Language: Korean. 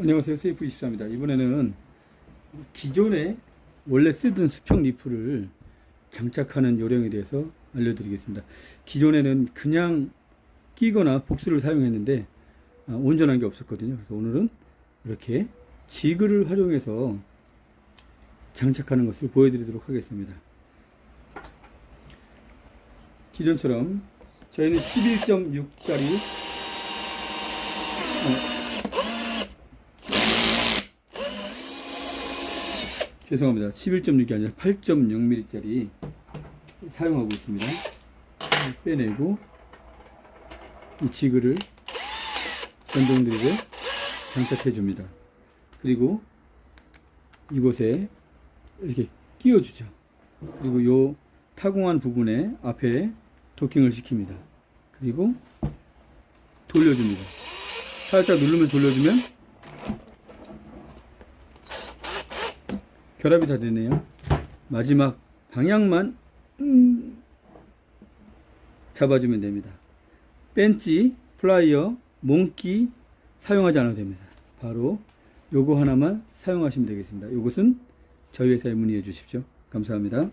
안녕하세요. 세이프24입니다. 이번에는 기존에 원래 쓰던 수평 리프를 장착하는 요령에 대해서 알려드리겠습니다. 기존에는 그냥 끼거나 복수를 사용했는데 아, 온전한 게 없었거든요. 그래서 오늘은 이렇게 지그를 활용해서 장착하는 것을 보여드리도록 하겠습니다. 기존처럼 저희는 11.6짜리 죄송합니다. 11.6이 아니라 8.0mm짜리 사용하고 있습니다. 빼내고 이 지그를 전동 드릴에 장착해 줍니다. 그리고 이곳에 이렇게 끼워 주죠. 그리고 요 타공한 부분에 앞에 도킹을 시킵니다. 그리고 돌려줍니다. 살짝 누르면 돌려주면 결합이 다 되네요. 마지막 방향만 음, 잡아주면 됩니다. 벤치, 플라이어, 몽키 사용하지 않아도 됩니다. 바로 요거 하나만 사용하시면 되겠습니다. 요것은 저희 회사에 문의해 주십시오. 감사합니다.